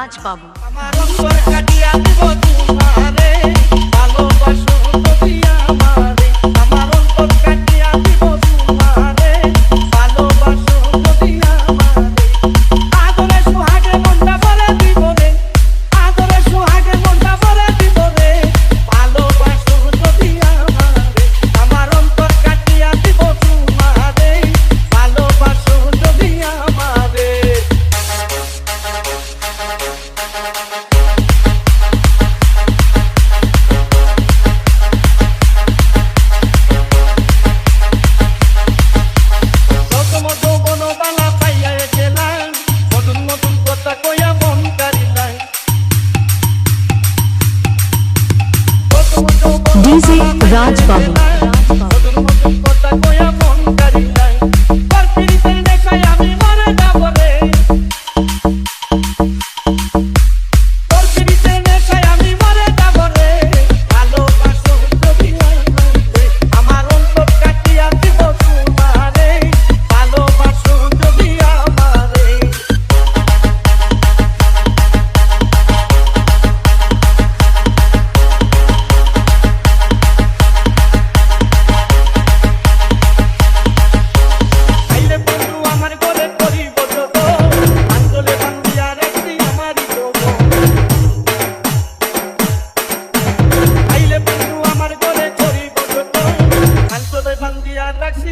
কাজ পাবো Raj Babu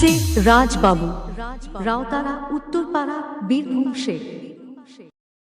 DJ Rajbabu রাওতারা উত্তরপাড়া বীরভূম শেখ